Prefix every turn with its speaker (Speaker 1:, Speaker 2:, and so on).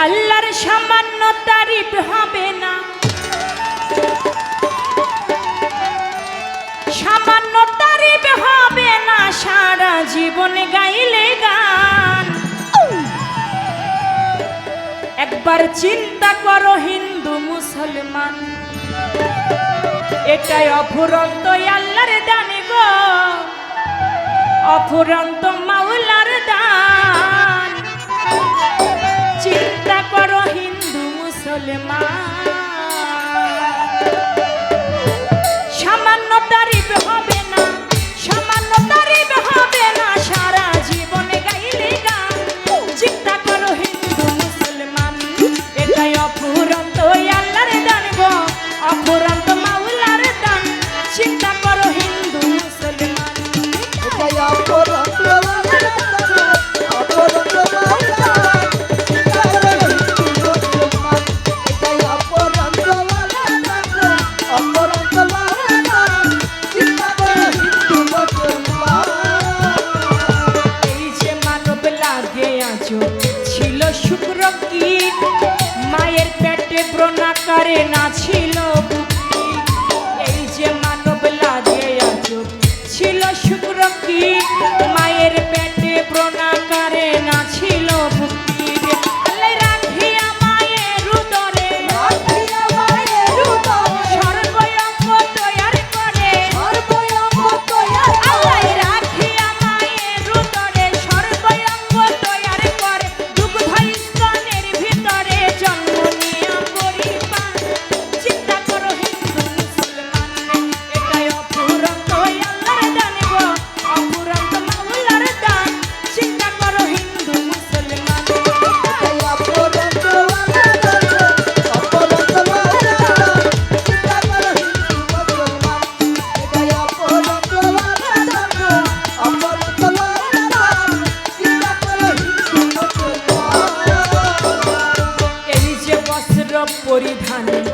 Speaker 1: আল্লাহর সামান্য তারিফ হবে না। সামান্য তারিফ হবে না, সারা জীবন গাইলে গান। একবার চিন্তা করো, হিন্দু, মুসলমান। এটাই অফুরন্ত আল্লাহর দান গো। অফুরন্ত মাওলার দান। চিন্তা করো হিন্দু মুসলমান। ছিল শুক্র কি? পরিধান